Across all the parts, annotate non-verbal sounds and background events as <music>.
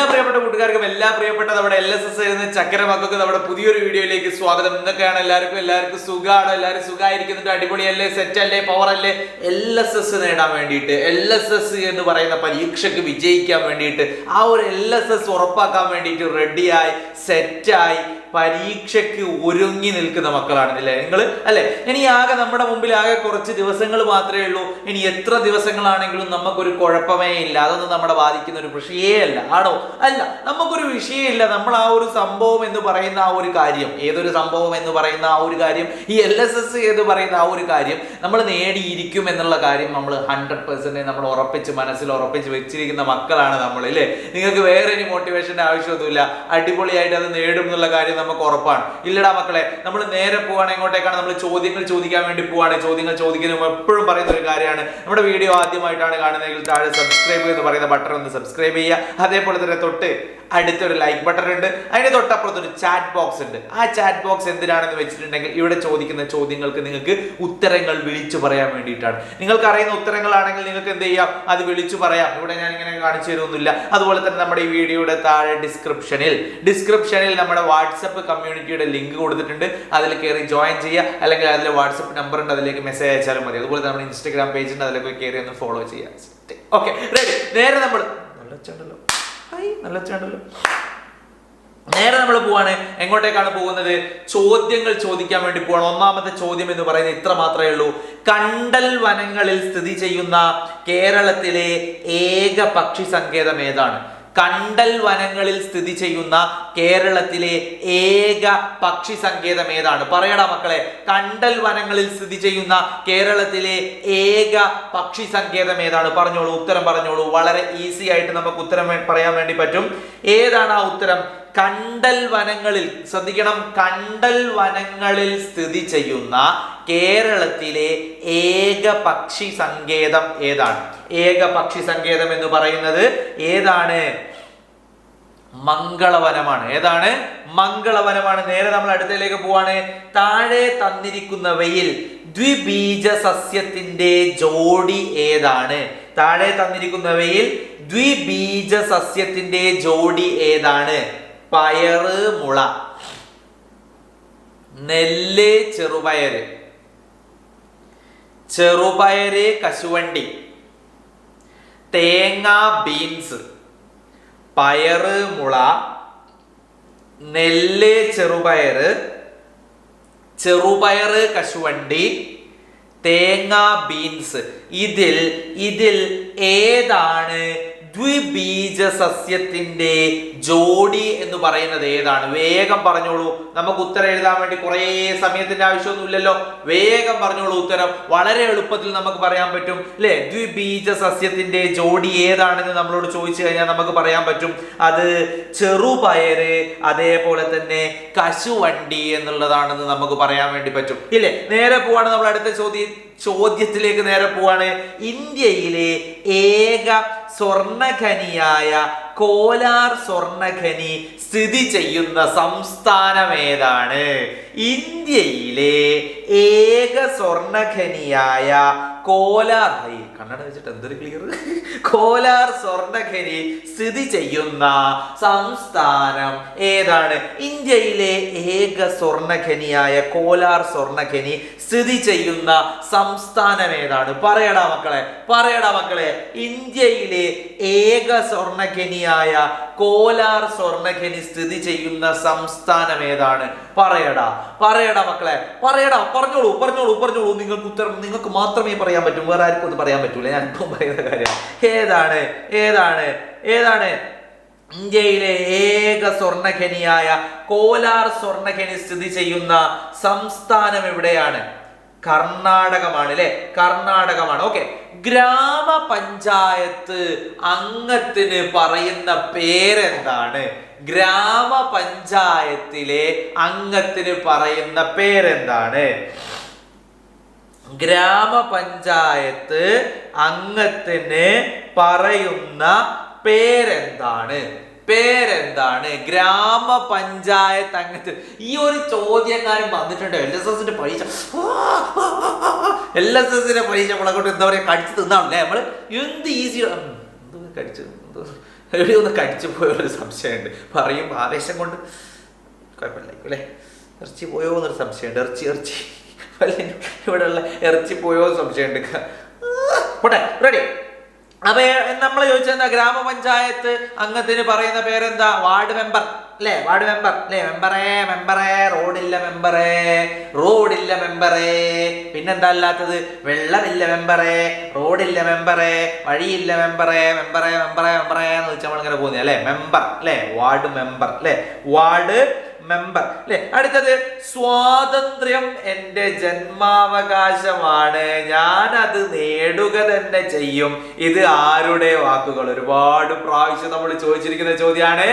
എല്ലാ പ്രിയപ്പെട്ട കൂട്ടുകാർക്കും എല്ലാ പ്രിയപ്പെട്ട നമ്മുടെ എൽ എസ് എസ് എന്ന ചക്കര മക്കൾക്ക് നമ്മുടെ പുതിയൊരു വീഡിയോയിലേക്ക് സ്വാഗതം. എന്തൊക്കെയാണ് എല്ലാവർക്കും എല്ലാവർക്കും സുഖമാണ് എല്ലാവരും സുഖമായിരിക്കുന്നുണ്ട് അടിപൊളിയല്ലേ? സെറ്റ് അല്ലേ പവർ അല്ലേ എൽ എസ് എസ് നേടാൻ വേണ്ടിയിട്ട് എൽ എസ് എസ് എന്ന് പറയുന്ന പരീക്ഷയ്ക്ക് വിജയിക്കാൻ വേണ്ടിയിട്ട് ആ ഒരു എൽ എസ് എസ് ഉറപ്പാക്കാൻ വേണ്ടിയിട്ട് റെഡിയായി സെറ്റായി പരീക്ഷയ്ക്ക് ഒരുങ്ങി നിൽക്കുന്ന മക്കളാണ് അല്ലേ? നിങ്ങൾ അല്ലേ? ഇനി ആകെ നമ്മുടെ മുമ്പിൽ ആകെ കുറച്ച് ദിവസങ്ങൾ മാത്രമേ ഉള്ളൂ. ഇനി എത്ര ദിവസങ്ങളാണെങ്കിലും നമുക്കൊരു കുഴപ്പമേ ഇല്ല. അതൊന്നും നമ്മളെ ബാധിക്കുന്ന ഒരു വിഷയേ അല്ല. ആണോ? അല്ല. നമുക്കൊരു വിഷയമില്ല നമ്മൾ ആ ഒരു സംഭവം എന്ന് പറയുന്ന ആ ഒരു കാര്യം ഏതൊരു സംഭവം എന്ന് പറയുന്ന ആ ഒരു കാര്യം ഈ എൽ എസ് എസ് എന്ന് പറയുന്ന ആ ഒരു കാര്യം നമ്മൾ നേടിയിരിക്കും എന്നുള്ള കാര്യം നമ്മൾ ഹൺഡ്രഡ് പെർസെന്റ് നമ്മൾ ഉറപ്പിച്ച് മനസ്സിൽ ഉറപ്പിച്ച് വെച്ചിരിക്കുന്ന മക്കളാണ് നമ്മൾ അല്ലേ നിങ്ങൾക്ക് വേറെ ഇനി മോട്ടിവേഷന്റെ ആവശ്യമൊന്നുമില്ല. അടിപൊളിയായിട്ട് അത് നേടും എന്നുള്ള കാര്യം നമുക്ക് ഉറപ്പാണ്. ഇല്ലടാ മക്കളെ നമ്മൾ നേരെ പോവാണ് എങ്ങോട്ടേക്കാണ്? നമ്മൾ ചോദ്യങ്ങൾ ചോദിക്കാൻ വേണ്ടി പോവാണ്. ചോദ്യങ്ങൾ ചോദിക്കുന്ന എപ്പോഴും പറയുന്ന ഒരു കാര്യമാണ്. നമ്മുടെ വീഡിയോ ആദ്യമായിട്ടാണ് കാണുന്നതെങ്കിൽ താഴെ സബ്സ്ക്രൈബ് എന്ന് പറയുന്ന ബട്ടൺ ഒന്ന് സബ്സ്ക്രൈബ് ചെയ്യുക. അതേപോലെ തന്നെ തൊട്ട് അടുത്തൊരു ലൈക്ക് ബട്ടൺ ഉണ്ട്. അതിന് തൊട്ടപ്പുറത്തൊരു ചാറ്റ് ബോക്സ് ഉണ്ട്. ആ ചാറ്റ് ബോക്സ് എന്തിനാണെന്ന് വെച്ചിട്ടുണ്ടെങ്കിൽ ഇവിടെ ചോദിക്കുന്ന ചോദ്യങ്ങൾക്ക് നിങ്ങൾക്ക് ഉത്തരങ്ങൾ വിളിച്ചു പറയാൻ വേണ്ടിയിട്ടാണ്. നിങ്ങൾക്ക് അറിയുന്ന ഉത്തരങ്ങളാണെങ്കിൽ നിങ്ങൾക്ക് എന്ത് ചെയ്യാം? അത് വിളിച്ചു പറയാം. ഇവിടെ ഞാൻ ഇങ്ങനെ കാണിച്ചു തരുമൊന്നുമില്ല അതുപോലെ തന്നെ നമ്മുടെ ഈ വീഡിയോയുടെ താഴെ ഡിസ്ക്രിപ്ഷനിൽ ഡിസ്ക്രിപ്ഷനിൽ നമ്മുടെ വാട്സപ്പ് കമ്മ്യൂണിറ്റിയുടെ ലിങ്ക് കൊടുത്തിട്ടുണ്ട്. അതിൽ കയറി ജോയിൻ ചെയ്യുക. അല്ലെങ്കിൽ അതിൽ വാട്സപ്പ് നമ്പർ ഉണ്ട് അതിലേക്ക് മെസ്സേജ് അയച്ചാലും മതി. അതുപോലെ നമ്മുടെ ഇൻസ്റ്റാഗ്രാം പേജ് ഉണ്ട് അതിലേക്ക് കയറി ഒന്ന് ഫോളോ ചെയ്യുക. ഓക്കെ റെഡി നേരെ നമ്മൾ നല്ല ചേട്ടല്ലോ നല്ല ചേട്ടല്ലോ നേരെ നമ്മൾ പോവാണ്. എങ്ങോട്ടേക്കാണ് പോകുന്നത്? ചോദ്യങ്ങൾ ചോദിക്കാൻ വേണ്ടി പോവാണ്. ഒന്നാമത്തെ ചോദ്യം എന്ന് പറയുന്നത് ഇത്ര മാത്രമേ ഉള്ളൂ. കണ്ടൽ വനങ്ങളിൽ സ്ഥിതി ചെയ്യുന്ന കേരളത്തിലെ ഏക പക്ഷി സങ്കേതം ഏതാണ്? കണ്ടൽ വനങ്ങളിൽ സ്ഥിതി ചെയ്യുന്ന കേരളത്തിലെ ഏക പക്ഷി സങ്കേതം ഏതാണ്? പറയടാ മക്കളെ കണ്ടൽ വനങ്ങളിൽ സ്ഥിതി ചെയ്യുന്ന കേരളത്തിലെ ഏക പക്ഷി സങ്കേതം ഏതാണ്? പറഞ്ഞോളൂ ഉത്തരം പറഞ്ഞോളൂ. വളരെ ഈസി ആയിട്ട് നമുക്ക് ഉത്തരം പറയാൻ വേണ്ടി പറ്റും. ഏതാണ് ആ ഉത്തരം? കണ്ടൽ വനങ്ങളിൽ ശ്രദ്ധിക്കണം കണ്ടൽ വനങ്ങളിൽ സ്ഥിതി ചെയ്യുന്ന കേരളത്തിലെ ഏക പക്ഷി സങ്കേതം ഏതാണ്? ഏക പക്ഷി സങ്കേതം എന്ന് പറയുന്നത് ഏതാണ്? മംഗളവനമാണ്. ഏതാണ്? മംഗളവനമാണ്. നേരെ നമ്മൾ അടുത്തതിലേക്ക് പോവാണ്. താഴെ തന്നിരിക്കുന്നവയിൽ ദ്വിബീജ സസ്യത്തിന്റെ ജോഡി ഏതാണ്? താഴെ തന്നിരിക്കുന്നവയിൽ ദ്വിബീജ സസ്യത്തിന്റെ ജോഡി ഏതാണ്? പയറ് മുള. നെല്ല് ചെറുപയറ് ചെറുപയറ് കശുവണ്ടി. തേങ്ങ ബീൻസ്. പയറ് മുള. നെല്ല് ചെറുപയറ് ചെറുപയറ് കശുവണ്ടി. തേങ്ങ ബീൻസ്. ഇതിൽ ഇതിൽ ഏതാണ് ദ്വിബീജ സസ്യത്തിന്റെ ജോഡി എന്ന് പറയുന്നത് ഏതാണ്? വേഗം പറഞ്ഞോളൂ. നമുക്ക് ഉത്തരം എഴുതാൻ വേണ്ടി കുറേ സമയത്തിന്റെ ആവശ്യമൊന്നുമില്ലല്ലോ. വേഗം പറഞ്ഞോളൂ ഉത്തരം. വളരെ എളുപ്പത്തിൽ നമുക്ക് പറയാൻ പറ്റും. അല്ലെ ദ്വിബീജ സസ്യത്തിന്റെ ജോഡി ഏതാണെന്ന് നമ്മളോട് ചോദിച്ചു കഴിഞ്ഞാൽ നമുക്ക് പറയാൻ പറ്റും. അത് ചെറുപയറ് അതേപോലെ തന്നെ കശുവണ്ടി എന്നുള്ളതാണെന്ന് നമുക്ക് പറയാൻ വേണ്ടി പറ്റും. ഇല്ലേ? നേരെ പോവാണ് നമ്മൾ അടുത്ത ചോദ്യം. ചോദ്യത്തിലേക്ക് നേരെ പോവാണ്. ഇന്ത്യയിലെ ഏക സ്വർണഖനിയായ കോലാർ സ്വർണഖനി സ്ഥിതി ചെയ്യുന്ന സംസ്ഥാനം ഏതാണ്? ഇന്ത്യയിലെ ഏക സ്വർണഖനിയായ കോലാർ. ഈ കണ്ണട വെച്ചിട്ട് എന്തൊരു ക്ലിയർ കോലാർ സ്വർണഖനി സ്ഥിതി ചെയ്യുന്ന സംസ്ഥാനം ഏതാണ്? ഇന്ത്യയിലെ ഏക സ്വർണഖനിയായ കോലാർ സ്വർണഖനി സ്ഥിതി ചെയ്യുന്ന സംസ്ഥാനം ഏതാണ്? പറയടാ മക്കളെ പറയടാ മക്കളെ. ഇന്ത്യയിലെ ഏക സ്വർണഖനിയായ കോലാർ സ്വർണഖനി സ്ഥിതി ചെയ്യുന്ന സംസ്ഥാനം ഏതാണ്? പറയടാ പറയടാ മക്കളെ പറയടാ. പറഞ്ഞോളൂ പറഞ്ഞോളൂ പറഞ്ഞോളൂ. നിങ്ങൾക്ക് ഉത്തരം നിങ്ങൾക്ക് മാത്രമേ പറയാൻ പറ്റും. വേറെ ആർക്കും ഒന്നും പറയാൻ പറ്റൂല. ഞാൻ ഇപ്പം പറയുന്ന കാര്യം. ഏതാണ്? ഏതാണ്? ഏതാണ്? ഇന്ത്യയിലെ ഏക സ്വർണഖനിയായ കോലാർ സ്വർണഖനി സ്ഥിതി ചെയ്യുന്ന സംസ്ഥാനം എവിടെയാണ്? കർണാടകമാണ് അല്ലെ? കർണാടകമാണ്. ഓക്കെ. ഗ്രാമപഞ്ചായത്ത് അംഗത്തിന് പറയുന്ന പേരെന്താണ്? ഗ്രാമപഞ്ചായത്തിലെ അംഗത്തിന് പറയുന്ന പേരെന്താണ്? ഗ്രാമപഞ്ചായത്ത് അംഗത്തിന് പറയുന്ന പേരെന്താണ്? പേരെന്താണ്? ഗ്രാമപഞ്ചായത്ത് അംഗത്തിന്. ഈ ഒരു ചോദ്യക്കാരൻ വന്നിട്ടുണ്ട്. എൽ എസ് എസിന്റെ പരീക്ഷ. എൽ എസ് എസിന്റെ പരീക്ഷ നമ്മളെ എന്താ പറയുക കടിച്ചു തിന്നാണല്ലേ നമ്മൾ എന്ത് ഈസി കടിച്ചു എവിടെ ഒന്ന് കടിച്ചു പോയ ഒരു സംശയമുണ്ട്. പറയും ആവേശം കൊണ്ട്. കുഴപ്പമില്ലായിരിക്കും അല്ലേ? ഇറച്ചി പോയോ എന്നൊരു സംശയമുണ്ട്. ഇറച്ചി ഇറച്ചി. വല്ല ഇവിടെ ഉള്ള ഇറച്ചി പോയോ സംശയം പോട്ടെ റെഡി അപ്പൊ നമ്മൾ ചോദിച്ചെന്താ? ഗ്രാമപഞ്ചായത്ത് അംഗത്തിന് പറയുന്ന പേരെന്താ? വാർഡ് മെമ്പർ അല്ലേ? വാർഡ് മെമ്പർ അല്ലേ? മെമ്പറേ മെമ്പറേ റോഡില്ല മെമ്പറേ റോഡില്ല മെമ്പറേ. പിന്നെന്താ അല്ലാത്തത്? വെള്ളമില്ല മെമ്പറേ റോഡില്ല മെമ്പറേ വഴിയില്ല മെമ്പറേ മെമ്പറേ മെമ്പറേ മെമ്പറേ എന്ന് വെച്ചാൽ നമ്മളിങ്ങനെ പോകുന്നത് അല്ലേ? മെമ്പർ അല്ലേ? വാർഡ് മെമ്പർ അല്ലേ? വാർഡ് മെമ്പർ അല്ലെ? അടുത്തത് സ്വാതന്ത്ര്യം എന്റെ ജന്മാവകാശമാണ്. ഞാൻ അത് നേടുക തന്നെ ചെയ്യും. ഇത് ആരുടെ വാക്കുകൾ? ഒരുപാട് പ്രാവശ്യം നമ്മൾ ചോദിച്ചിരിക്കുന്ന ചോദ്യമാണ്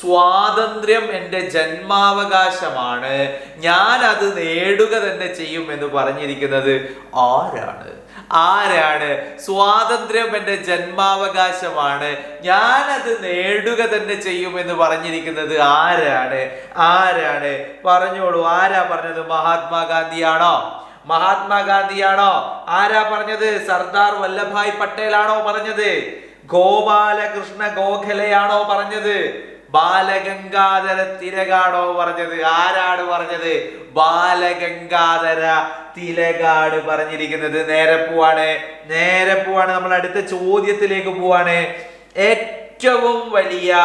സ്വാതന്ത്ര്യം എന്റെ ജന്മാവകാശമാണ്. ഞാൻ അത് നേടുക തന്നെ ചെയ്യും എന്ന് പറഞ്ഞിരിക്കുന്നത് ആരാണ്? ആരാണ്? സ്വാതന്ത്ര്യം എന്റെ ജന്മാവകാശമാണ്. ഞാനത് നേടുക തന്നെ ചെയ്യുമെന്ന് പറഞ്ഞിരിക്കുന്നത് ആരാണ്? ആരാണ്? പറഞ്ഞോളൂ ആരാ പറഞ്ഞത്? മഹാത്മാഗാന്ധിയാണോ? മഹാത്മാഗാന്ധിയാണോ? ആരാ പറഞ്ഞത്? സർദാർ വല്ലഭായ് പട്ടേലാണോ പറഞ്ഞത്? ഗോപാലകൃഷ്ണ ഗോഖലെയാണോ പറഞ്ഞത്? ബാലഗംഗാധര തിരകാടോ പറഞ്ഞത്. ആരാണ് പറഞ്ഞത്? ബാലഗംഗാധര തിലകാട് പറഞ്ഞിരിക്കുന്നത്. നേരെ പോവാണ്. നേരെ പോവാണ്. നമ്മൾ അടുത്ത ചോദ്യത്തിലേക്ക് പോവാണ്. ഏറ്റവും വലിയ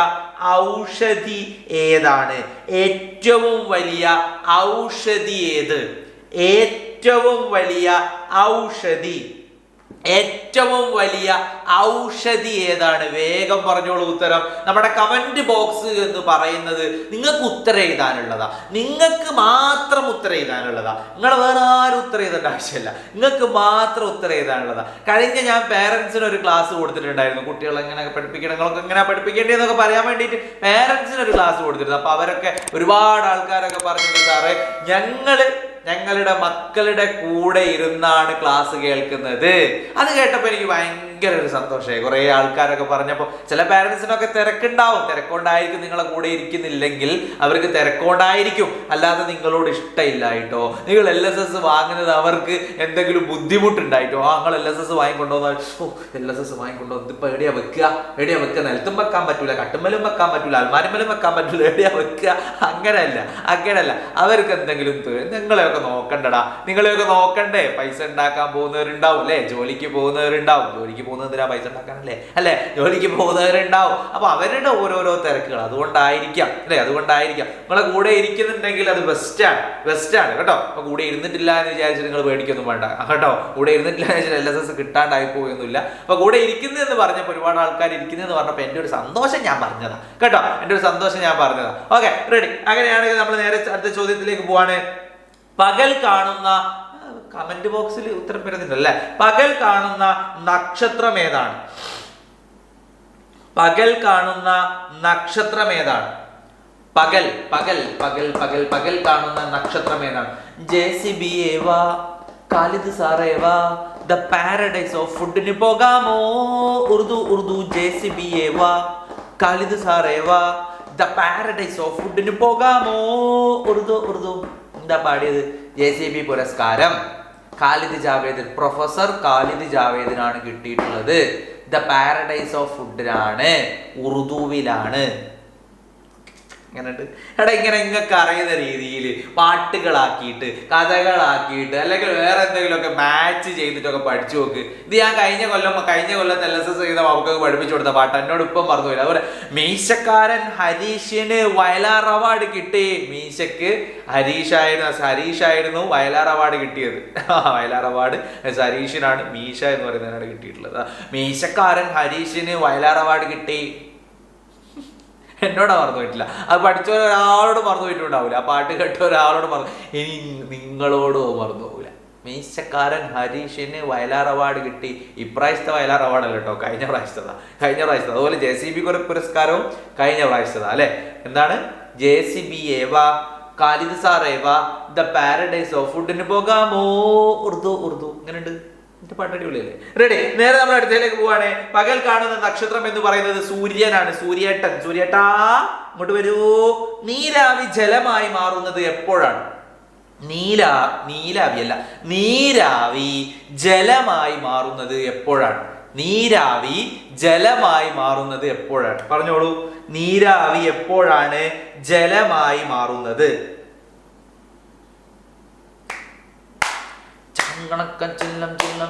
ഔഷധി ഏതാണ്? ഏറ്റവും വലിയ ഔഷധി ഏത്? ഏറ്റവും വലിയ ഔഷധി ഏറ്റവും വലിയ ഔഷധി ഏതാണ്? വേഗം പറഞ്ഞോളൂ ഉത്തരം. നമ്മുടെ കമന്റ് ബോക്സ് എന്ന് പറയുന്നത് നിങ്ങൾക്ക് ഉത്തരം എഴുതാനുള്ളതാ. നിങ്ങൾക്ക് മാത്രം ഉത്തരം എഴുതാനുള്ളതാ. നിങ്ങൾ വേറെ ആരും ഉത്തരം എഴുതേണ്ട ആവശ്യമില്ല. നിങ്ങൾക്ക് മാത്രം ഉത്തരം എഴുതാനുള്ളതാ. കഴിഞ്ഞ ഞാൻ പേരൻസിന് ഒരു ക്ലാസ് കൊടുത്തിട്ടുണ്ടായിരുന്നു. കുട്ടികളെ എങ്ങനെ പഠിപ്പിക്കണം നിങ്ങളൊക്കെ എങ്ങനെ പഠിപ്പിക്കേണ്ടതെന്നൊക്കെ പറയാൻ വേണ്ടിയിട്ട് പേരൻസിന് ഒരു ക്ലാസ് കൊടുത്തിരുന്നു. അപ്പോൾ അവരൊക്കെ ഒരുപാട് ആൾക്കാരൊക്കെ പറഞ്ഞിട്ടുണ്ട് സാറേ ഞങ്ങൾ ഞങ്ങളുടെ മക്കളുടെ കൂടെ ഇരുന്നാണ് ക്ലാസ് കേൾക്കുന്നത്. അത് കേട്ടപ്പോൾ എനിക്ക് ഭയങ്കര ഒരു സന്തോഷമായി. കുറേ ആൾക്കാരൊക്കെ പറഞ്ഞപ്പോൾ ചില പാരൻസിനൊക്കെ തിരക്കുണ്ടാവും. തിരക്കൊണ്ടായിരിക്കും. നിങ്ങളെ കൂടെ ഇരിക്കുന്നില്ലെങ്കിൽ അവർക്ക് തിരക്കൊണ്ടായിരിക്കും. അല്ലാതെ നിങ്ങളോട് ഇഷ്ടമില്ലായിട്ടോ നിങ്ങൾ എൽ എസ് എസ് വാങ്ങുന്നത് അവർക്ക് എന്തെങ്കിലും ബുദ്ധിമുട്ടുണ്ടായിട്ടോ? ആ നിങ്ങൾ എൽ എസ് എസ് വാങ്ങിക്കൊണ്ടുവന്നാൽ ഓ എൽ എസ് എസ് വാങ്ങിക്കൊണ്ടോ? ഇപ്പൊ എവിടെയാ വെക്കുക? എവിടെയാ വെക്കുക. നിലത്തും വെക്കാൻ പറ്റൂല. കട്ടുമ്മലും വെക്കാൻ പറ്റൂല. അലമാരമ്മലും വെക്കാൻ പറ്റൂല. എവിടെയാ വെക്കുക. അങ്ങനെയല്ല. അങ്ങനെയല്ല. അവർക്ക് എന്തെങ്കിലും തെ- നിങ്ങളെയൊക്കെ നോക്കണ്ടടാ. നിങ്ങളെയൊക്കെ നോക്കണ്ടേ. പൈസ ഉണ്ടാക്കാൻ പോകുന്നവരുണ്ടാവും അല്ലേ? ജോലിക്ക് പോകുന്നവരുണ്ടാവും. ജോലിക്ക് പോകുന്നതിനാ പൈസ ഉണ്ടാക്കാനല്ലേ? അല്ലേ? ജോലിക്ക് പോകുന്നവരുണ്ടാവും. അപ്പൊ അവരുടെ ഓരോരോ തിരക്കുകൾ അതുകൊണ്ടായിരിക്കാം അല്ലേ? അതുകൊണ്ടായിരിക്കാം. നിങ്ങളെ കൂടെ ഇരിക്കുന്നുണ്ടെങ്കിൽ അത് ബെസ്റ്റാണ് ബെസ്റ്റാണ് കേട്ടോ? അപ്പൊ കൂടെ ഇരുന്നിട്ടില്ല എന്ന് വിചാരിച്ച് നിങ്ങൾ പേടിക്കൊന്നും വേണ്ട. കേട്ടോ? കൂടെ ഇരുന്നിട്ടില്ല എന്ന് വെച്ചാൽ എൽ എസ് എസ് കിട്ടാണ്ടായി പോയൊന്നുമില്ല. അപ്പൊ കൂടെ ഇരിക്കുന്നു എന്ന് പറഞ്ഞപ്പോൾ ഒരുപാട് ആൾക്കാർ ഇരിക്കുന്നു എന്ന് പറഞ്ഞപ്പോൾ എന്റെ ഒരു സന്തോഷം ഞാൻ പറഞ്ഞതാ. കേട്ടോ? എന്റെ ഒരു സന്തോഷം ഞാൻ പറഞ്ഞതാ. ഓക്കെ റെഡി അങ്ങനെയാണെങ്കിൽ നമ്മൾ നേരെ അടുത്ത ചോദ്യത്തിലേക്ക് പോവാണ്. പകൽ കാണുന്ന കമന്റ് ബോക്സിൽ ഉത്തരം വരുന്നുണ്ട് അല്ലേ പകൽ കാണുന്ന നക്ഷത്രം ഏതാണ്? പകൽ കാണുന്ന നക്ഷത്രം ഏതാണ്? പകൽ പകൽ പകൽ പകൽ പകൽ കാണുന്ന നക്ഷത്രം ഏതാണ്? ജെ സി ബി ഏവാ കാലിദ് സാറേവാ ദ പാരഡൈസ് ഓഫ് ഫുഡിന് പോകാമോ? Urdu Urdu J C B ഏവാ Khalid സാറേവാ ദ പാരഡൈസ് ഓഫ് ഫുഡിന് പോകാമോ? ഉറുദു ഉറുദു. എന്താ പാടിയത്? ജെ സി ബി പുരസ്കാരം. ഖാലിദ് ജാവേദ് പ്രൊഫസർ ഖാലിദ് ജാവേദിനാണ് കിട്ടിയിട്ടുള്ളത്. ദ പാരഡൈസ് ഓഫ് ഫുഡിനാണ് ഉറുദുവിലാണ്. ഇങ്ങനെയുണ്ട് എടാ ഇങ്ങനെ നിങ്ങൾക്ക് അറിയുന്ന രീതിയിൽ പാട്ടുകളാക്കിയിട്ട് കഥകളാക്കിയിട്ട് അല്ലെങ്കിൽ വേറെ എന്തെങ്കിലുമൊക്കെ മാച്ച് ചെയ്തിട്ടൊക്കെ പഠിച്ചു നോക്ക്. ഇത് ഞാൻ കഴിഞ്ഞ കൊല്ലം കഴിഞ്ഞ കൊല്ലത്തെ എൽ എസ് എസ് ചെയ്ത മക്കൾക്ക് പഠിപ്പിച്ചു കൊടുത്ത പാട്ട് എന്നോട് ഇപ്പം മറന്നുപോയില്ല അതുപോലെ മീശക്കാരൻ ഹരീഷിന് വയലാർ അവാർഡ് കിട്ടി. മീശക്ക് ഹരീഷായിരുന്നു ഹരീഷായിരുന്നു വയലാർ അവാർഡ് കിട്ടിയത്. വയലാർ അവാർഡ് ഹരീഷിനാണ് മീശ എന്ന് പറയുന്നതിനാണ് കിട്ടിയിട്ടുള്ളത്. മീശക്കാരൻ ഹരീഷിന് വയലാർ അവാർഡ് കിട്ടി. എന്നോടാ മറന്നു പോയിട്ടില്ല. അത് പഠിച്ച ഒരാളോട് മറന്നു പോയിട്ടുണ്ടാവില്ല ആ പാട്ട് കേട്ട ഒരാളോട് മറന്നു ഇനി നിങ്ങളോടോ മറന്നു പോകില്ല മീശക്കാരൻ ഹരീഷിന് വയലാർ അവാർഡ് കിട്ടി. ഇപ്രാവശ്യത്തെ വയലാർ അവാർഡ് അല്ല കേട്ടോ. കഴിഞ്ഞ പ്രാവശ്യത്തതാ. കഴിഞ്ഞ പ്രാവശ്യത്തെ അതുപോലെ ജെ സി ബി പുരസ്കാരവും കഴിഞ്ഞ പ്രാവശ്യത്തതാ അല്ലെ? എന്താണ്? ജെ സി ബി ഏവാ. ഖാലിദ് സാർ ഏവാ. ദ പാരഡൈസ് ഓഫ് ഫുഡിന് പോകാമോ? ഉറുദു ഉറുദു. ഇങ്ങനെയുണ്ട്. എന്റെ പാട്ട് റെഡി നേരെ നമ്മൾ അടുത്തേക്ക് പോവാണ്. പകൽ കാണുന്ന നക്ഷത്രം എന്ന് പറയുന്നത് സൂര്യനാണ്. സൂര്യേട്ടൻ. സൂര്യേട്ടാ ഇങ്ങോട്ട് വരൂ. നീരാവി ജലമായി മാറുന്നത് എപ്പോഴാണ്? നീല നീലാവിയല്ല നീരാവി ജലമായി മാറുന്നത് എപ്പോഴാണ്? നീരാവി ജലമായി മാറുന്നത് എപ്പോഴാണ്? പറഞ്ഞോളൂ. നീരാവി എപ്പോഴാണ് ജലമായി മാറുന്നത്? ചങ്കണക്കം ചില്ലം ചില്ലം.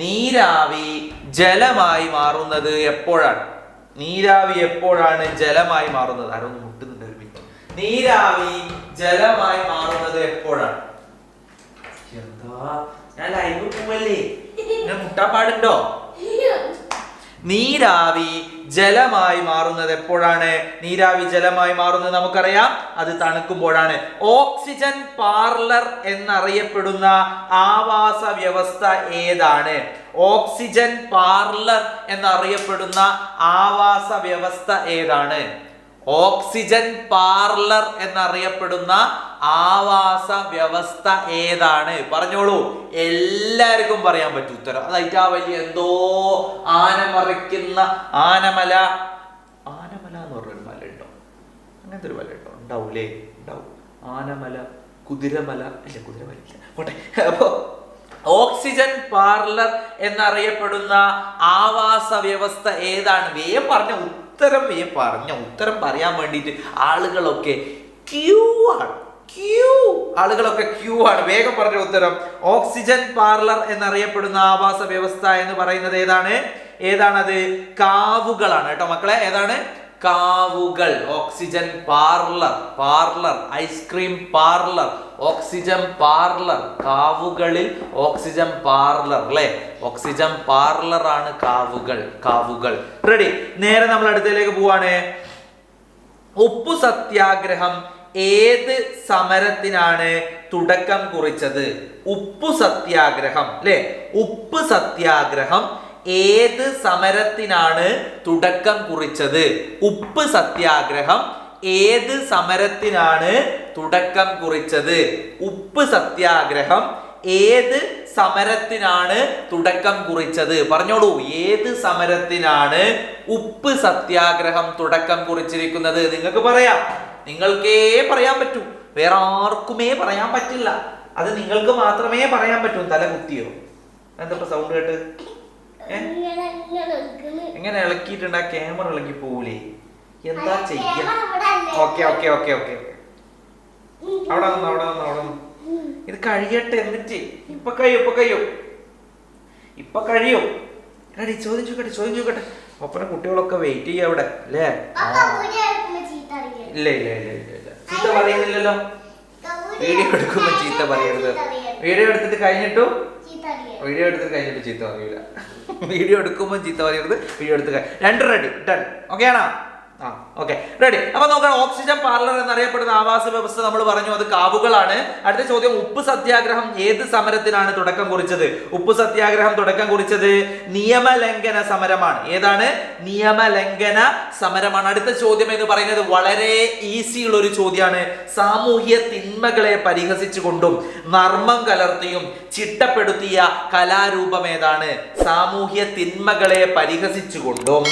നീരാവി ജലമായി മാറുന്നത് എപ്പോഴാണ്? നീരാവി എപ്പോഴാണ് ജലമായി മാറുന്നത്? ആരോ മുട്ടുന്നുണ്ട് ഒരു മിനിറ്റ്. നീരാവി ജലമായി മാറുന്നത് എപ്പോഴാണ്? എന്താ? ഞാൻ ലൈവ് പോവല്ലേ? ഞാൻ മുട്ടാൻ പാടുണ്ടോ? നീരാവി ജലമായി മാറുന്നത് എപ്പോഴാണ്? നീരാവി ജലമായി മാറുന്നത് നമുക്കറിയാം. അത് തണുക്കുമ്പോഴാണ്. ഓക്സിജൻ പാർലർ എന്നറിയപ്പെടുന്ന ആവാസ വ്യവസ്ഥ ഏതാണ്? ഓക്സിജൻ പാർലർ എന്നറിയപ്പെടുന്ന ആവാസ വ്യവസ്ഥ ഏതാണ്? ഓക്സിജൻ പാർലർ എന്നറിയപ്പെടുന്ന ആവാസ വ്യവസ്ഥ ഏതാണ്? പറഞ്ഞോളൂ. എല്ലാവർക്കും പറയാൻ പറ്റും ഉത്തരം. അതായിട്ട് ആ വലിയ എന്തോ ആന മറിക്കുന്ന ആനമല. ആനമല എന്ന് പറഞ്ഞൊരു മല ഉണ്ടോ അങ്ങനത്തെ ഒരു മല ഉണ്ടോ ഉണ്ടാവൂലേ? ഉണ്ടാവും. ആനമല കുതിരമല. അല്ല കുതിരമല ഇല്ല പോട്ടെ. അപ്പോ ഓക്സിജൻ പാർലർ എന്നറിയപ്പെടുന്ന ആവാസ വ്യവസ്ഥ ഏതാണ്? വേം പറഞ്ഞ. ഉത്തരം ഈ പറഞ്ഞ ഉത്തരം പറയാൻ വേണ്ടിയിട്ട് ആളുകളൊക്കെ ക്യൂ ആണ്. ക്യൂ. ആളുകളൊക്കെ ക്യൂ ആണ്. വേഗം പറഞ്ഞ ഉത്തരം. ഓക്സിജൻ പാർലർ എന്നറിയപ്പെടുന്ന ആവാസ വ്യവസ്ഥ എന്ന് പറയുന്നത് ഏതാണ്? ഏതാണത്? കാവുകളാണ്. കേട്ടോ മക്കളെ ഏതാണ്? കാവുകൾ oxygen parlour parlour ice cream parlour oxygen parlour. കാവുകളിൽ oxygen parlour അല്ലെ? ഓക്സിജൻ പാർലർ ആണ് കാവുകൾ കാവുകൾ. റെഡി നേരെ നമ്മൾ അടുത്തതിലേക്ക് പോവാണ്. ഉപ്പു സത്യാഗ്രഹം ഏത് സമരത്തിനാണ് തുടക്കം കുറിച്ചത്? ഉപ്പു സത്യാഗ്രഹം അല്ലെ? ഉപ്പ് സത്യാഗ്രഹം ഏത് സമരത്തിനാണ് തുടക്കം കുറിച്ചത്? ഉപ്പ് സത്യാഗ്രഹം. ഏത് സമരത്തിനാണ് തുടക്കം കുറിച്ചത്? ഉപ്പ് സത്യാഗ്രഹം. ഏത് സമരത്തിനാണ് തുടക്കം കുറിച്ചത്? പറഞ്ഞോളൂ ഏത് സമരത്തിനാണ് ഉപ്പ് സത്യാഗ്രഹം തുടക്കം കുറിച്ചിരിക്കുന്നത്? നിങ്ങൾക്ക് പറയാം. നിങ്ങൾക്കേ പറയാൻ പറ്റൂ. വേറെ ആർക്കുമേ പറയാൻ പറ്റില്ല. അത് നിങ്ങൾക്ക് മാത്രമേ പറയാൻ പറ്റൂ. തല കുത്തിയോ എന്താ സൗണ്ട് കേട്ട്? എങ്ങനെ ഇളക്കിയിട്ടുണ്ട്? ആ ക്യാമറ ഇളക്കി പോലേ എന്താ ചെയ്യാ? ഓക്കെ ഓക്കെ ഓക്കെ ഓക്കെ അവിടെ നിന്ന് അവിടെ നിന്ന് അവിടെ നിന്ന് ഇത് കഴിയട്ടെ എന്നിട്ട്. ഇപ്പൊ കഴിയും ഇപ്പൊ കഴിയും. ഇപ്പൊ കഴിയും. റെഡി ചോദിച്ചു കേട്ടെ ചോദിച്ചു കേട്ടെ ഒപ്പന കുട്ടികളൊക്കെ വെയിറ്റ് ചെയ്യാ അവിടെ അല്ലേ? ഇല്ല ഇല്ല ഇല്ല ഇല്ല ഇല്ല. ചീത്ത പറയുന്നില്ലല്ലോ വീഡിയോ എടുക്കുമ്പോ ചീത്ത പറയരുത്. വീഡിയോ എടുത്തിട്ട് കഴിഞ്ഞിട്ടും വീഡിയോ എടുത്തിട്ട് കഴിഞ്ഞിട്ട് ചീത്ത പറയൂല. <laughs> വീഡിയോ എടുക്കുമ്പോൾ ചീത്ത പറയരുത് വീഡിയോ എടുത്ത് രണ്ട് റെഡി ഡൺ ഓക്കെ ആണോ? ആ ഓക്കെ റെഡി അപ്പൊ നോക്കാം ഓക്സിജൻ പാർലർ എന്നറിയപ്പെടുന്ന ആവാസ വ്യവസ്ഥ നമ്മൾ പറഞ്ഞു അത് കാവുകളാണ്. അടുത്ത ചോദ്യം ഉപ്പ് സത്യാഗ്രഹം ഏത് സമരത്തിനാണ് തുടക്കം കുറിച്ചത്? ഉപ്പ് സത്യാഗ്രഹം തുടക്കം കുറിച്ചത് നിയമലംഘന സമരമാണ്. ഏതാണ്? നിയമലംഘന സമരമാണ്. അടുത്ത ചോദ്യം എന്ന് പറയുന്നത് വളരെ ഈസി ഉള്ള ഒരു ചോദ്യമാണ്. സാമൂഹ്യ തിന്മകളെ പരിഹസിച്ചുകൊണ്ടും നർമ്മം കലർത്തിയും ചിട്ടപ്പെടുത്തിയ കലാരൂപം ഏതാണ്? സാമൂഹ്യ തിന്മകളെ പരിഹസിച്ചുകൊണ്ടും.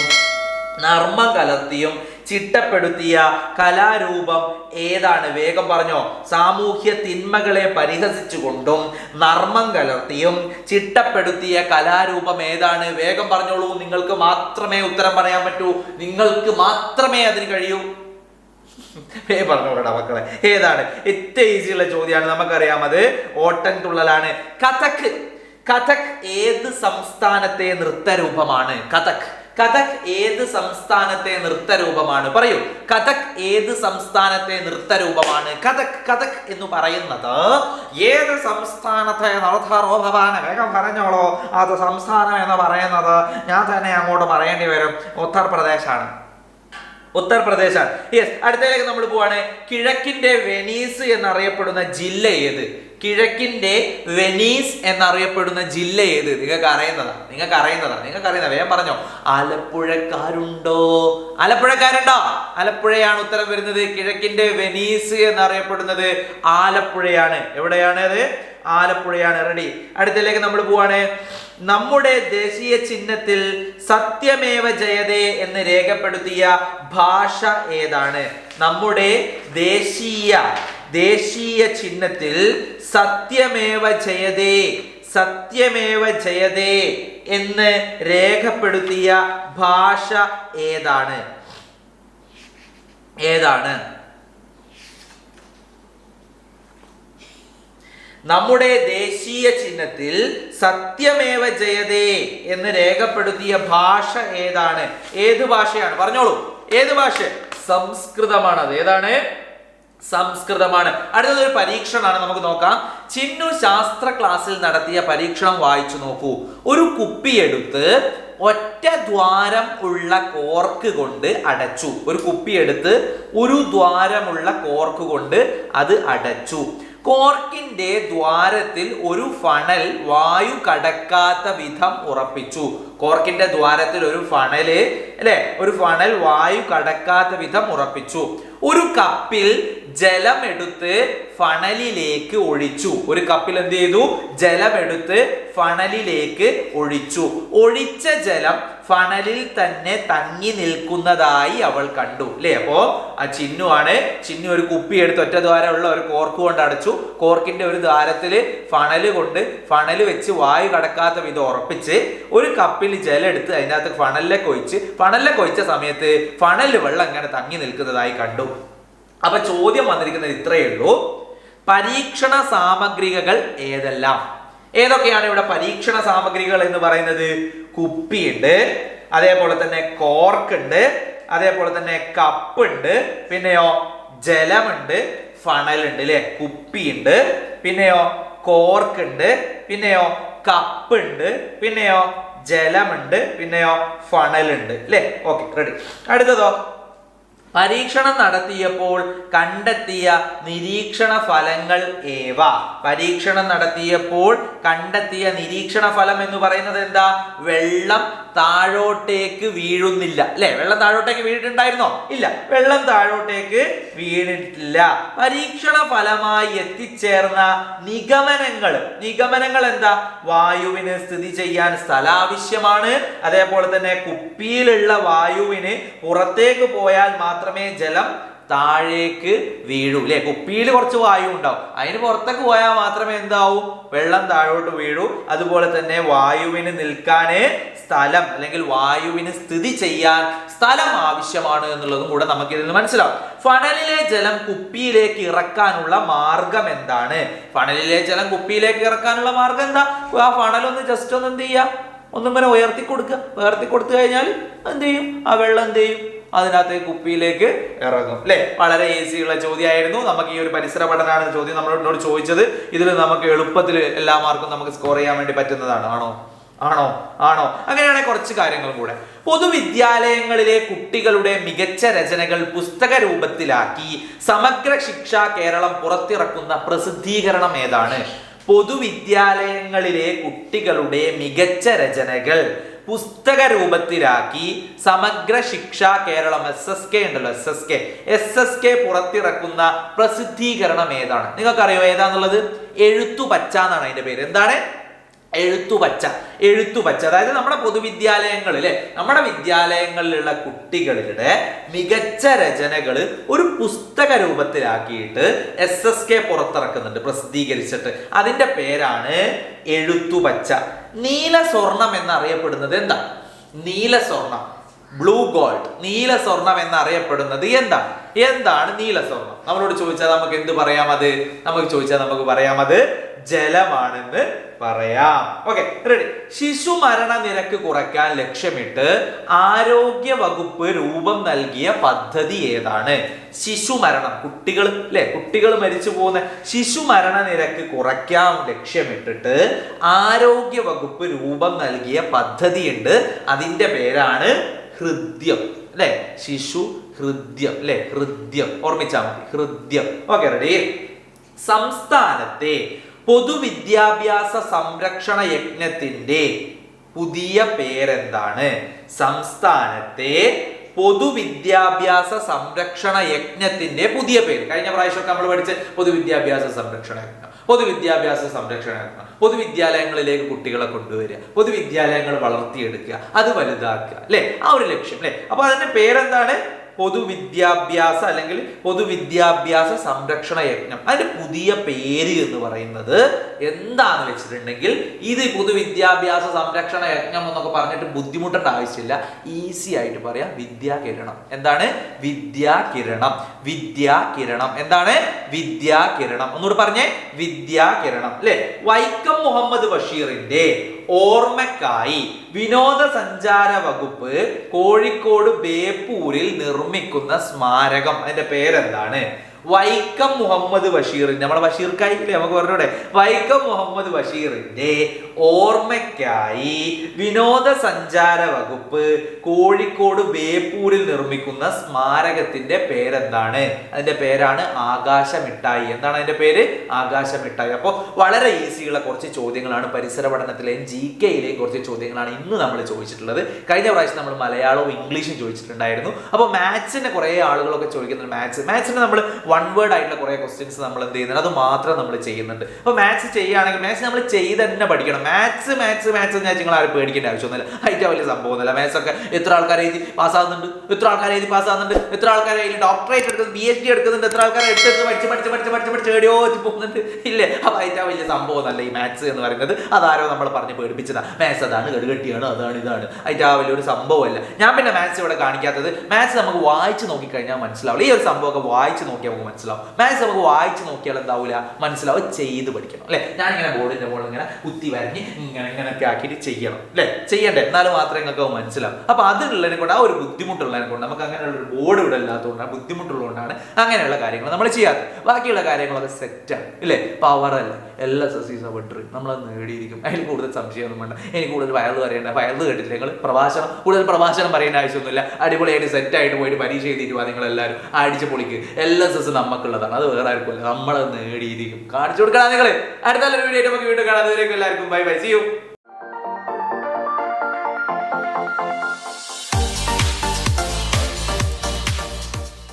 നർമ്മം കലർത്തിയും ചിട്ടപ്പെടുത്തിയ കലാരൂപം ഏതാണ്? വേഗം പറഞ്ഞോ. സാമൂഹ്യ തിന്മകളെ പരിഹസിച്ചുകൊണ്ടും നർമ്മം കലർത്തിയും ചിട്ടപ്പെടുത്തിയ കലാരൂപം ഏതാണ്? വേഗം പറഞ്ഞോളൂ. നിങ്ങൾക്ക് മാത്രമേ ഉത്തരം പറയാൻ പറ്റൂ. നിങ്ങൾക്ക് മാത്രമേ അതിന് കഴിയൂ. <laughs> വേ പറഞ്ഞോളടാ മക്കളെ. ഏതാണ്? ഏറ്റവും ഈസിയുള്ള ചോദ്യമാണ്. നമുക്കറിയാം അത് ഓട്ടൻ തുള്ളലാണ്. കഥക്. കഥക് ഏത് സംസ്ഥാനത്തെ നൃത്തരൂപമാണ്? കഥക്. കഥക് ഏത് സംസ്ഥാനത്തെ നൃത്തരൂപമാണ്? പറയൂ. കഥക് ഏത് സംസ്ഥാനത്തെ നൃത്തരൂപമാണ്? കഥക് കഥക് എന്ന് പറയുന്നത് ഏത് സംസ്ഥാനത്തെ നൃത്തരൂപമാണ് വേഗം പറഞ്ഞോളൂ. അത് സംസ്ഥാനം എന്ന് പറയുന്നത് ഞാൻ തന്നെ അങ്ങോട്ട് പറയേണ്ടി വരും. ഉത്തർപ്രദേശാണ്. ഉത്തർപ്രദേശാണ്. യെസ് അടുത്തതിലേക്ക് നമ്മൾ പോവാണ്. കിഴക്കിന്റെ വെനീസ് എന്നറിയപ്പെടുന്ന ജില്ല ഏത്? കിഴക്കിന്റെ വെനീസ് എന്നറിയപ്പെടുന്ന ജില്ല ഏത്? നിങ്ങൾക്ക് അറിയുന്നതാ നിങ്ങൾക്ക് അറിയുന്നതാ നിങ്ങൾക്ക് അറിയുന്നത് വേഗം പറഞ്ഞോ. ആലപ്പുഴക്കാരുണ്ടോ? ആലപ്പുഴക്കാരുണ്ടോ? ആലപ്പുഴയാണ് ഉത്തരം വരുന്നത്. കിഴക്കിന്റെ വെനീസ് എന്നറിയപ്പെടുന്നത് ആലപ്പുഴയാണ്. എവിടെയാണ് അത്? ആലപ്പുഴയാണ്. റെഡി അടുത്തതിലേക്ക് നമ്മൾ പോവാണ്. നമ്മുടെ ദേശീയ ചിഹ്നത്തിൽ സത്യമേവ ജയതേ എന്ന് രേഖപ്പെടുത്തിയ ഭാഷ ഏതാണ്? നമ്മുടെ ദേശീയ ദേശീയ ചിഹ്നത്തിൽ സത്യമേവ ജയതേ സത്യമേവ ജയതേ എന്ന് രേഖപ്പെടുത്തിയ ഭാഷ ഏതാണ്? ഏതാണ്? നമ്മുടെ ദേശീയ ചിഹ്നത്തിൽ സത്യമേവ ജയതേ എന്ന് രേഖപ്പെടുത്തിയ ഭാഷ ഏതാണ്? ഏത് ഭാഷയാണ്? പറഞ്ഞോളൂ. ഏത് ഭാഷ? സംസ്കൃതമാണ്. അത് ഏതാണ്? സംസ്കൃതമാണ്. അടുത്തത് ഒരു പരീക്ഷണമാണ് നമുക്ക് നോക്കാം. ചിന്നു ശാസ്ത്ര ക്ലാസ്സിൽ നടത്തിയ പരീക്ഷണം വായിച്ചു നോക്കൂ. ഒരു കുപ്പി എടുത്ത് ഒറ്റ ദ്വാരം ഉള്ള കോർക്ക് കൊണ്ട് അടച്ചു. ഒരു കുപ്പി എടുത്ത് ഒരു ദ്വാരമുള്ള കോർക്ക് കൊണ്ട് അത് അടച്ചു. കോർക്കിന്റെ ദ്വാരത്തിൽ ഒരു ഫണൽ വായു കടക്കാത്ത വിധം ഉറപ്പിച്ചു. കോർക്കിന്റെ ദ്വാരത്തിൽ ഒരു ഫണൽ അല്ലെ? ഒരു ഫണൽ വായു കടക്കാത്ത വിധം ഉറപ്പിച്ചു. ഒരു കപ്പിൽ ജലമെടുത്ത് ഫണലിലേക്ക് ഒഴിച്ചു. ഒരു കപ്പിൽ എന്ത് ചെയ്തു? ജലമെടുത്ത് ഫണലിലേക്ക് ഒഴിച്ചു. ഒഴിച്ച ജലം ഫണലിൽ തന്നെ തങ്ങി നിൽക്കുന്നതായി അവൾ കണ്ടു. അല്ലേ അപ്പോ ആ ചിന്നു ആണ്. ചിന്നു ഒരു കുപ്പി എടുത്ത് ഒറ്റ ദ്വാരമുള്ള ഒരു കോർക്ക് കൊണ്ട് അടച്ചു. കോർക്കിന്റെ ഒരു ദ്വാരത്തിൽ ഫണൽ കൊണ്ട് ഫണൽ വെച്ച് വായു കടക്കാത്ത വിധം ഉറപ്പിച്ച് ഒരു കപ്പിൽ ജലം എടുത്ത് അതിനകത്ത് ഫണലിലേക്ക് ഒഴിച്ച് ഫണലിലേക്ക് ഒഴിച്ച സമയത്ത് ഫണലിൽ വെള്ളം ഇങ്ങനെ തങ്ങി നിൽക്കുന്നതായി കണ്ടു. അപ്പൊ ചോദ്യം വന്നിരിക്കുന്നത് ഇത്രയേ ഉള്ളൂ. പരീക്ഷണ സാമഗ്രികൾ ഏതെല്ലാം? ഏതൊക്കെയാണ് ഇവിടെ പരീക്ഷണ സാമഗ്രികൾ എന്ന് പറയുന്നത്? കുപ്പിയുണ്ട് അതേപോലെ തന്നെ കോർക്ക് ഉണ്ട് അതേപോലെ തന്നെ കപ്പ് ഉണ്ട് പിന്നെയോ ജലമുണ്ട് ഫണലുണ്ട് അല്ലെ കുപ്പിയുണ്ട് പിന്നെയോ കോർക്ക് ഉണ്ട് പിന്നെയോ കപ്പ് ഉണ്ട് പിന്നെയോ ജലമുണ്ട് പിന്നെയോ ഉണ്ട് അല്ലേ ഓക്കെ റെഡി. അടുത്തതോ? പരീക്ഷണം നടത്തിയപ്പോൾ കണ്ടെത്തിയ നിരീക്ഷണ ഫലങ്ങൾ ഏവ? പരീക്ഷണം നടത്തിയപ്പോൾ കണ്ടെത്തിയ നിരീക്ഷണ ഫലം എന്ന് പറയുന്നത് എന്താ? വെള്ളം താഴോട്ടേക്ക് വീഴുന്നില്ല. അല്ലെ? വെള്ളം താഴോട്ടേക്ക് വീണിട്ടുണ്ടായിരുന്നോ? ഇല്ല. വെള്ളം താഴോട്ടേക്ക് വീണിട്ടില്ല. പരീക്ഷണ ഫലമായി എത്തിച്ചേർന്ന നിഗമനങ്ങൾ. നിഗമനങ്ങൾ എന്താ? വായുവിന് സ്ഥിതി ചെയ്യാൻ സ്ഥലാവശ്യമാണ്. അതേപോലെ തന്നെ കുപ്പിയിലുള്ള വായുവിന് പുറത്തേക്ക് പോയാൽ മാത്രമേ ജലം താഴേക്ക് വീഴൂ അല്ലെ കുപ്പിയിൽ കുറച്ച് വായു ഉണ്ടാവും. അതിന് പുറത്തേക്ക് പോയാൽ മാത്രമേ എന്താവൂ? വെള്ളം താഴോട്ട് വീഴൂ. അതുപോലെ തന്നെ വായുവിന് നിൽക്കാൻ സ്ഥലം അല്ലെങ്കിൽ വായുവിന് സ്ഥിതി ചെയ്യാൻ സ്ഥലം ആവശ്യമാണ് എന്നുള്ളതും കൂടെ നമുക്ക് ഇതിൽ നിന്ന് മനസ്സിലാവും. ഫണലിലെ ജലം കുപ്പിയിലേക്ക് ഇറക്കാനുള്ള മാർഗം എന്താണ്? ഫണലിലെ ജലം കുപ്പിയിലേക്ക് ഇറക്കാനുള്ള മാർഗം എന്താ? ആ ഫണലൊന്ന് ജസ്റ്റ് ഒന്ന് എന്ത് ചെയ്യുക? ഇങ്ങനെ ഉയർത്തി കൊടുക്കുക ഉയർത്തി കൊടുത്തു കഴിഞ്ഞാൽ എന്ത് ചെയ്യും? ആ വെള്ളം എന്ത് ചെയ്യും? അതിനകത്ത് കുപ്പിയിലേക്ക് ഇറങ്ങും. അല്ലെ വളരെ ഈസി ഉള്ള ചോദ്യമായിരുന്നു. നമുക്ക് ഈ ഒരു പരിസര പഠനമാണ് ചോദ്യം നമ്മളോട് ചോദിച്ചത്. ഇതിൽ നമുക്ക് എളുപ്പത്തിൽ എല്ലാ മാർക്കും നമുക്ക് സ്കോർ ചെയ്യാൻ വേണ്ടി പറ്റുന്നതാണ്. ആണോ? ആണോ? ആണോ? അങ്ങനെയാണെങ്കിൽ കുറച്ച് കാര്യങ്ങൾ കൂടെ. പൊതുവിദ്യാലയങ്ങളിലെ കുട്ടികളുടെ മികച്ച രചനകൾ പുസ്തക രൂപത്തിലാക്കി സമഗ്ര ശിക്ഷ കേരളം പുറത്തിറക്കുന്ന പ്രസിദ്ധീകരണം ഏതാണ്? പൊതുവിദ്യാലയങ്ങളിലെ കുട്ടികളുടെ മികച്ച രചനകൾ. പുസ്തക രൂപത്തിലാക്കി Samagra Shiksha Keralam S S K ഉണ്ടല്ലോ S S K S S K പുറത്തിറക്കുന്ന പ്രസിദ്ധീകരണം ഏതാണ്? നിങ്ങൾക്കറിയോ ഏതാന്നുള്ളത്? എഴുത്തു പച്ച എന്നാണ് അതിന്റെ പേര്. എന്താണ്? എഴുത്തുപച്ച എഴുത്തുപച്ച. അതായത് നമ്മുടെ പൊതുവിദ്യാലയങ്ങളിൽ നമ്മുടെ വിദ്യാലയങ്ങളിലുള്ള കുട്ടികളുടെ മികച്ച രചനകൾ ഒരു പുസ്തക രൂപത്തിലാക്കിയിട്ട് എസ് എസ് കെ പുറത്തിറക്കുന്നുണ്ട് പ്രസിദ്ധീകരിച്ചിട്ട്. അതിന്റെ പേരാണ് എഴുത്തുപച്ച. നീല സ്വർണം എന്നറിയപ്പെടുന്നത് എന്താ? നീല സ്വർണം ബ്ലൂ ഗോൾഡ് നീല സ്വർണം എന്നറിയപ്പെടുന്നത് എന്താണ്? എന്താണ് നീല സ്വർണം? നമ്മളോട് ചോദിച്ചാൽ നമുക്ക് എന്ത് പറയാം അത്? നമുക്ക് ചോദിച്ചാൽ നമുക്ക് പറയാം അത് ജലമാണെന്ന് പറയാം. ഓക്കെ റെഡി ശിശു മരണ നിരക്ക് കുറയ്ക്കാൻ ലക്ഷ്യമിട്ട് ആരോഗ്യ വകുപ്പ് രൂപം നൽകിയ പദ്ധതി ഏതാണ്? ശിശു മരണം. കുട്ടികൾ അല്ലെ കുട്ടികൾ മരിച്ചു പോകുന്ന ശിശു മരണ നിരക്ക് കുറയ്ക്കാൻ ലക്ഷ്യമിട്ടിട്ട് ആരോഗ്യ വകുപ്പ് രൂപം നൽകിയ പദ്ധതി ഉണ്ട് അതിന്റെ പേരാണ് ഹൃദ്യം അല്ലെ? ശിശു ഹൃദ്യം അല്ലെ? ഹൃദ്യം. ഓർമ്മിച്ചാൽ മതി. ഹൃദ്യം. ഓക്കെ റെഡി സംസ്ഥാനത്തെ പൊതുവിദ്യാഭ്യാസ സംരക്ഷണ യജ്ഞത്തിന്റെ പുതിയ പേരെന്താണ്? സംസ്ഥാനത്തെ പൊതുവിദ്യാഭ്യാസ സംരക്ഷണ യജ്ഞത്തിന്റെ പുതിയ പേര്. കഴിഞ്ഞ പ്രാവശ്യമൊക്കെ നമ്മൾ പഠിച്ച പൊതുവിദ്യാഭ്യാസ സംരക്ഷണ യജ്ഞം. പൊതുവിദ്യാഭ്യാസ സംരക്ഷണ യജ്ഞം. പൊതുവിദ്യാലയങ്ങളിലേക്ക് കുട്ടികളെ കൊണ്ടുവരിക. പൊതുവിദ്യാലയങ്ങൾ വളർത്തിയെടുക്കുക. അത് വലുതാക്കുക. അല്ലെ? ആ ഒരു ലക്ഷ്യം. അല്ലെ? അപ്പൊ അതിന്റെ പേരെന്താണ്? പൊതുവിദ്യാഭ്യാസ അല്ലെങ്കിൽ പൊതുവിദ്യാഭ്യാസ സംരക്ഷണ യജ്ഞം. അതിന്റെ പുതിയ പേര് എന്ന് പറയുന്നത് എന്താന്ന് വെച്ചിട്ടുണ്ടെങ്കിൽ ഇത് പൊതുവിദ്യാഭ്യാസ സംരക്ഷണ യജ്ഞം എന്നൊക്കെ പറഞ്ഞിട്ട് ബുദ്ധിമുട്ടേണ്ട ആവശ്യമില്ല. ഈസി ആയിട്ട് പറയാം. വിദ്യാകിരണം. എന്താണ്? വിദ്യാകിരണം. വിദ്യാകിരണം. എന്താണ്? വിദ്യാകിരണം. ഒന്നുകൂടെ പറഞ്ഞേ. വിദ്യാകിരണം. അല്ലെ? വൈക്കം മുഹമ്മദ് ബഷീറിന്റെ ഓർമ്മക്കായി വിനോദസഞ്ചാര വകുപ്പ് കോഴിക്കോട് ബേപ്പൂരിൽ നിർമ്മിക്കുന്ന സ്മാരകം. അതിന്റെ പേരെന്താണ്? വൈക്കം മുഹമ്മദ് ബഷീറിന്റെ. നമ്മുടെ ബഷീർക്കായി നമുക്ക് പറഞ്ഞൂടെ. വൈക്കം മുഹമ്മദ് ബഷീറിന്റെ ഓർമ്മയ്ക്കായി വിനോദസഞ്ചാര വകുപ്പ് കോഴിക്കോട് ബേപ്പൂരിൽ നിർമ്മിക്കുന്ന സ്മാരകത്തിന്റെ പേരെന്താണ്? അതിന്റെ പേരാണ് ആകാശമിഠായി എന്താണ് അതിന്റെ പേര്? ആകാശമിഠായി അപ്പോൾ വളരെ ഈസിയുള്ള കുറച്ച് ചോദ്യങ്ങളാണ് പരിസര പഠനത്തിലെയും ജി കെയിലെയും കുറച്ച് ചോദ്യങ്ങളാണ് ഇന്ന് നമ്മൾ ചോദിച്ചിട്ടുള്ളത്. കഴിഞ്ഞ പ്രാവശ്യം നമ്മൾ മലയാളവും ഇംഗ്ലീഷും ചോദിച്ചിട്ടുണ്ടായിരുന്നു. അപ്പോൾ മാത്സിന്റെ കുറേ ആളുകളൊക്കെ ചോദിക്കുന്നുണ്ട് മാത്സ്. മാത്സിന് നമ്മൾ വൺ വേർഡ് ആയിട്ടുള്ള കുറേ ക്വസ്റ്റ്യൻസ് നമ്മൾ എന്ത് ചെയ്യുന്നുണ്ട്? അത് മാത്രം നമ്മൾ ചെയ്യുന്നുണ്ട്. അപ്പോൾ മാത്സ് ചെയ്യുകയാണെങ്കിൽ മാത്സ് നമ്മൾ ചെയ്ത് തന്നെ പഠിക്കണം. മാത്സ് മാത്സ് മാത്സ് എന്ന് നിങ്ങൾ ആരും പേടിക്കേണ്ട ആവശ്യമൊന്നുമില്ല. അതിന്റെ വലിയ സംഭവമൊന്നുമില്ല. മാത്സ് ഒക്കെ എത്ര ആൾക്കാർ എഴുതി പാസ്സാകുന്നുണ്ട്? എത്ര ആൾക്കാർ എഴുതി പാസ്സാകുന്നുണ്ട്? എത്ര ആൾക്കാർ എഴുതി ഡോക്ടറേറ്റ് എടുക്കുന്നത് പി എച്ച് ഡി എടുക്കുന്നുണ്ട്? എത്ര ആൾക്കാർ എടുത്ത് പഠിച്ച് പഠിച്ച് പഠിച്ച് പഠിച്ച് പഠിച്ച് എവിടെയോ പോകുന്നുണ്ട്? ഇല്ലേ. അപ്പോൾ അതിന്റെ വലിയ സംഭവമൊന്നല്ല ഈ മാത്സ് എന്ന് പറയുന്നത്. അതാരോ നമ്മൾ പറഞ്ഞ് പേടിപ്പിച്ചതാണ് മാത്സ് അതാണ് കടുകട്ടിയാണ് അതാണ് ഇതാണ്. അതിന്റെ ആ വലിയൊരു സംഭവമല്ല. ഞാൻ പിന്നെ മാത്സ് ഇവിടെ കാണിക്കാത്തത് മാത്സ് നമുക്ക് വായിച്ച് നോക്കിക്കഴിഞ്ഞാൽ മനസ്സിലാവില്ല ഈ ഒരു സംഭവമൊക്കെ വായിച്ച് നോക്കിയാൽ നമുക്ക് മനസ്സിലാവും. മാത്സ് നമുക്ക് വായിച്ച് നോക്കിയാൽ എന്താവില്ല മനസ്സിലാവും. ചെയ്ത് പഠിക്കണം. അല്ലേ? ഞാനിങ്ങനെ ബോർഡിന്റെ മുകളിൽ ഇങ്ങനെ കുത്തി വരഞ്ഞ് ഇങ്ങനെ ഇങ്ങനെയൊക്കെ ആക്കിയിട്ട് ചെയ്യണം. അല്ലേ? ചെയ്യണ്ടേ? എന്നാലും മാത്രമേ നിങ്ങൾക്ക് മനസ്സിലാവും. അപ്പൊ അതിനുള്ളതിനെ കൊണ്ട് ആ ഒരു ബുദ്ധിമുട്ടുള്ളതിനെ കൊണ്ട് നമുക്ക് അങ്ങനെയുള്ള ഒരു ബോർഡ് ഇവിടെ ഇല്ലാത്തതുകൊണ്ടാണ് ബുദ്ധിമുട്ടുള്ളതുകൊണ്ടാണ് അങ്ങനെയുള്ള കാര്യങ്ങൾ നമ്മൾ ചെയ്യാത്തത്. ബാക്കിയുള്ള കാര്യങ്ങളൊക്കെ സെറ്റാണ് ഇല്ലേ? പവർ അല്ല? എല്ലാ ഈസ് ബെറ്റർ നമ്മളത് നേടിയിരിക്കും. അതിൽ കൂടുതൽ സംശയമൊന്നും വേണ്ട. എനിക്ക് കൂടുതൽ വയൽ പറയേണ്ട വയൽ കേട്ടില്ല നിങ്ങൾ പ്രഭാഷണം. കൂടുതൽ പ്രഭാഷണം പറയേണ്ട ആവശ്യമൊന്നുമില്ല. അടിപൊളിയായിട്ട് സെറ്റായിട്ട് പോയിട്ട് പരീക്ഷ എഴുതിയിട്ട് വാ നിങ്ങൾ എല്ലാവരും അടിച്ച് പൊളിക്ക്. എല്ലാ എസ് നമുക്കുള്ളതാണ് അത് വേറെ ആർക്കും നമ്മളത് നേടിയിരിക്കും. കാണിച്ചു കൊടുക്കണം നിങ്ങൾ അടുത്ത വീഡിയോ ആയിട്ട് നമുക്ക് വീണ്ടും കാണാം. എല്ലാവർക്കും. Bye bye C U